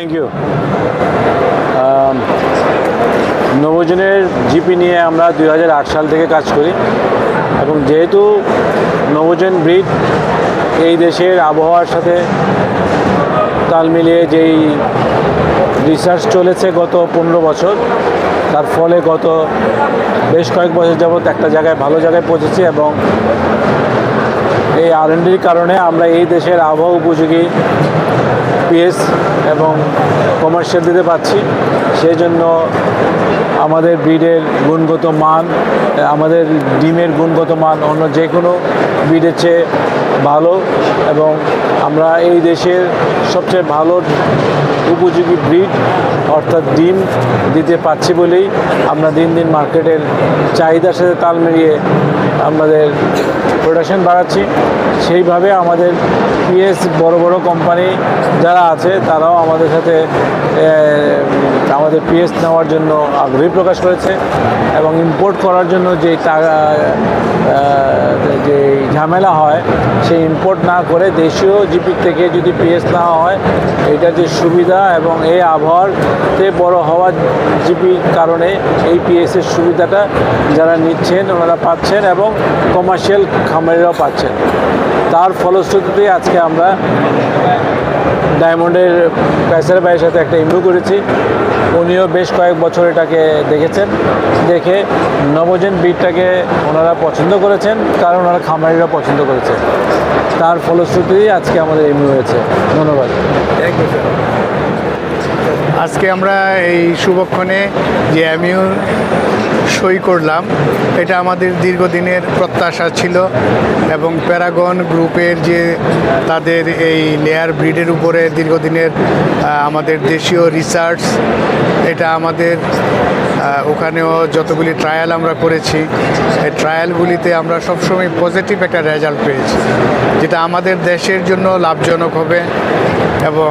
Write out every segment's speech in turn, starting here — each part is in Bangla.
থ্যাংক ইউ Um, নবজনের জিপি নিয়ে আমরা দু হাজার আট সাল থেকে কাজ করি। এবং যেহেতু নবজন ব্রিড এই দেশের আবহাওয়ার সাথে তাল মিলিয়ে যেই রিসার্চ চলেছে গত পনেরো বছর তার ফলে গত বেশ কয়েক বছর যাবৎ একটা জায়গায় ভালো জায়গায় পৌঁছেছি এবং এই আর কারণে আমরা এই দেশের আবহাওয়া উপযোগী পিএস এবং কমার্শিয়াল দিতে পাচ্ছি সেই জন্য আমাদের ব্রিডের গুণগত মান, আমাদের ডিমের গুণগত মান অন্য যে কোনো ব্রিডের চেয়ে এবং আমরা এই দেশের সবচেয়ে ভালো উপযোগী ব্রিড অর্থাৎ ডিম দিতে পারছি বলেই আমরা দিন দিন মার্কেটের চাহিদার সাথে তাল মিলিয়ে আমাদের প্রোডাকশন বাড়াচ্ছি। সেইভাবে আমাদের পিএস বড় বড় কোম্পানি যারা আছে, তারাও আমাদের সাথে আমাদের পিএস নেওয়ার জন্য আগ্রহী প্রকাশ করেছে এবং ইম্পোর্ট করার জন্য যে টাকা যে ঝামেলা হয় সেই ইম্পোর্ট না করে দেশীয় জিপি থেকে যদি পিএস নেওয়া হয়, এটা যে সুবিধা এবং এই আবহাওয়াতে বড় হওয়া জিপির কারণে এই পিএসের সুবিধাটা যারা নিচ্ছেন, ওনারা পাচ্ছেন এবং কমার্শিয়াল খামারিরাও পাচ্ছেন। তার ফলশ্রুতিতে আজকে আমরা ডায়মন্ডের প্যাসের ভাইয়ের সাথে একটা ইমু করেছি। উনিও বেশ কয়েক বছর এটাকে দেখেছেন। দেখে নবজেন বিটটাকে ওনারা পছন্দ করেছেন, কারণ ওনারা খামারিরা পছন্দ করেছেন তার ফলশ্রুতি আজকে আমাদের ইমু হয়েছে। ধন্যবাদ। আজকে আমরা এই শুভক্ষণে যে অ্যামিউ সই করলাম, এটা আমাদের দীর্ঘদিনের প্রত্যাশা ছিল এবং প্যারাগন গ্রুপের যে তাদের এই লেয়ার ব্রিডের উপরে দীর্ঘদিনের আমাদের দেশীয় রিসার্চ এটা আমাদের ওখানেও যতগুলি ট্রায়াল আমরা করেছি, এই ট্রায়ালগুলিতে আমরা সবসময় পজিটিভ একটা রেজাল্ট পেয়েছি, যেটা আমাদের দেশের জন্য লাভজনক হবে। এবং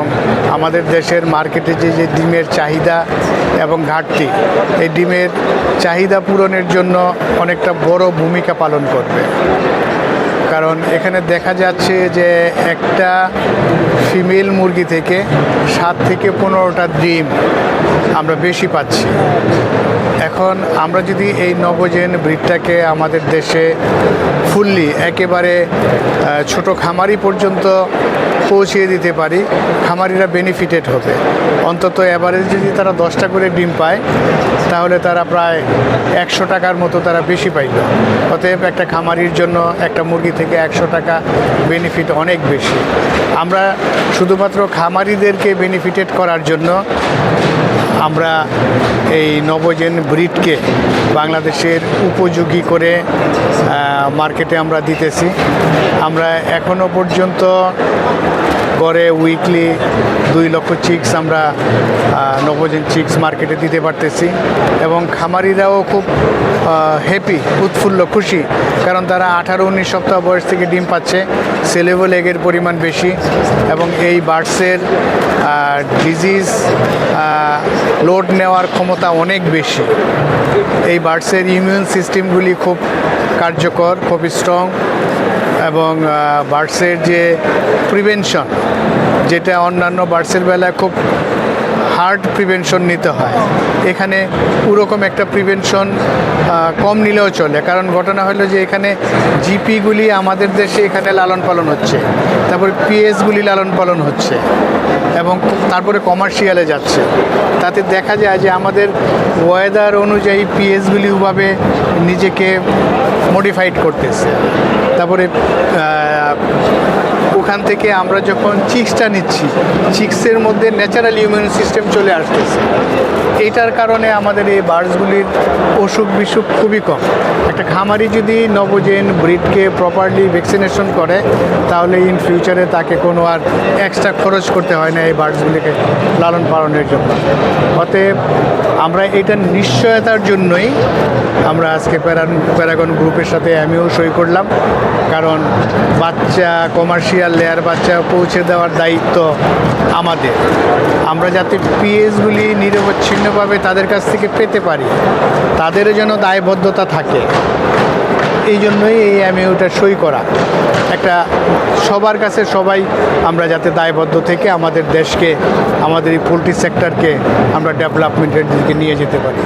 আমাদের দেশের মার্কেটে যে যে ডিমের চাহিদা এবং ঘাটতি, এই ডিমের চাহিদা পূরণের জন্য অনেকটা বড় ভূমিকা পালন করবে। কারণ এখানে দেখা যাচ্ছে যে একটা ফিমেল মুরগি থেকে সাত থেকে পনেরোটা ডিম আমরা বেশি পাচ্ছি। এখন আমরা যদি এই নবজেন ব্রিডটাকে আমাদের দেশে ফুললি একেবারে ছোট খামারি পর্যন্ত পৌঁছিয়ে দিতে পারি, খামারিরা বেনিফিটেড হবে। অন্তত এভারেজ যদি তারা দশটা করে ডিম পায়, তাহলে তারা প্রায় একশো টাকার মতো তারা বেশি পাইল। অতএব একটা খামারির জন্য একটা মুরগি থেকে একশো টাকা বেনিফিট অনেক বেশি। আমরা শুধুমাত্র খামারিদেরকে বেনিফিটেড করার জন্য আমরা এই নবজেন ব্রিডকে বাংলাদেশের উপযোগী করে মার্কেটে আমরা দিতেছি। আমরা এখনও পর্যন্ত গড়ে উইকলি দুই লক্ষ চিক্স আমরা নবজেন চিক্স মার্কেটে দিতে পারতেছি এবং খামারিরাও খুব হ্যাপি উৎফুল্ল, খুশি। কারণ তারা আঠারো উনিশ সপ্তাহ বয়স থেকে ডিম পাচ্ছে সেলেবল এগের পরিমাণ বেশি এবং এই বার্ডসের ডিজিজ লোড নেওয়ার ক্ষমতা অনেক বেশি। এই বার্ডসের ইমিউন সিস্টেমগুলি খুব কার্যকর, খুব স্ট্রং এবং বার্ডসের যে প্রিভেনশন যেটা অন্যান্য বার্ডসের বেলায় খুব হার্ড প্রিভেনশন নিতে হয়। এখানে ওরকম একটা প্রিভেনশন কম নিলেও চলে। কারণ ঘটনা হলো যে এখানে জিপিগুলি আমাদের দেশে এখানে লালন পালন হচ্ছে। তারপর পিএসগুলি লালন পালন হচ্ছে। এবং তারপরে কমার্শিয়ালে যাচ্ছে। তাতে দেখা যায় যে আমাদের ওয়েদার অনুযায়ী পিএসগুলি ওভাবে নিজেকে মডিফাইড করতেছে। তারপরে ওখান থেকে আমরা যখন চিক্সটা নিচ্ছি, চিক্সের মধ্যে ন্যাচারাল ইমিউন সিস্টেম চলে আসতেছে। এইটার কারণে আমাদের এই বার্ডসগুলির অসুখ বিসুখ খুবই কম। একটা খামারি যদি নবজেন ব্রিডকে প্রপারলি ভ্যাকসিনেশন করে, তাহলে ইন ফিউচারে তাকে কোনো আর এক্সট্রা খরচ করতে হয় না এই বার্ডসগুলিকে লালন পালনের জন্য। অতএব আমরা এটার নিশ্চয়তার জন্যই আমরা আজকে প্যারান প্যারাগন গ্রুপের সাথে আমিও সই করলাম। কারণ বাচ্চা কমার্শিয়াল লেয়ার বাচ্চা পৌঁছে দেওয়ার দায়িত্ব আমাদের। আমরা যাতে পিএসগুলি নিরবচ্ছিন্নভাবে তাদের কাছ থেকে পেতে পারি তাদেরও যেন দায়বদ্ধতা থাকে। এই জন্যই এই এমইউটা সই করা। একটা সবার কাছে সবাই আমরা যাতে দায়বদ্ধ থেকে আমাদের দেশকে, আমাদের এই পোলট্রি সেক্টরকে আমরা ডেভেলপমেন্টের দিকে নিয়ে যেতে পারি।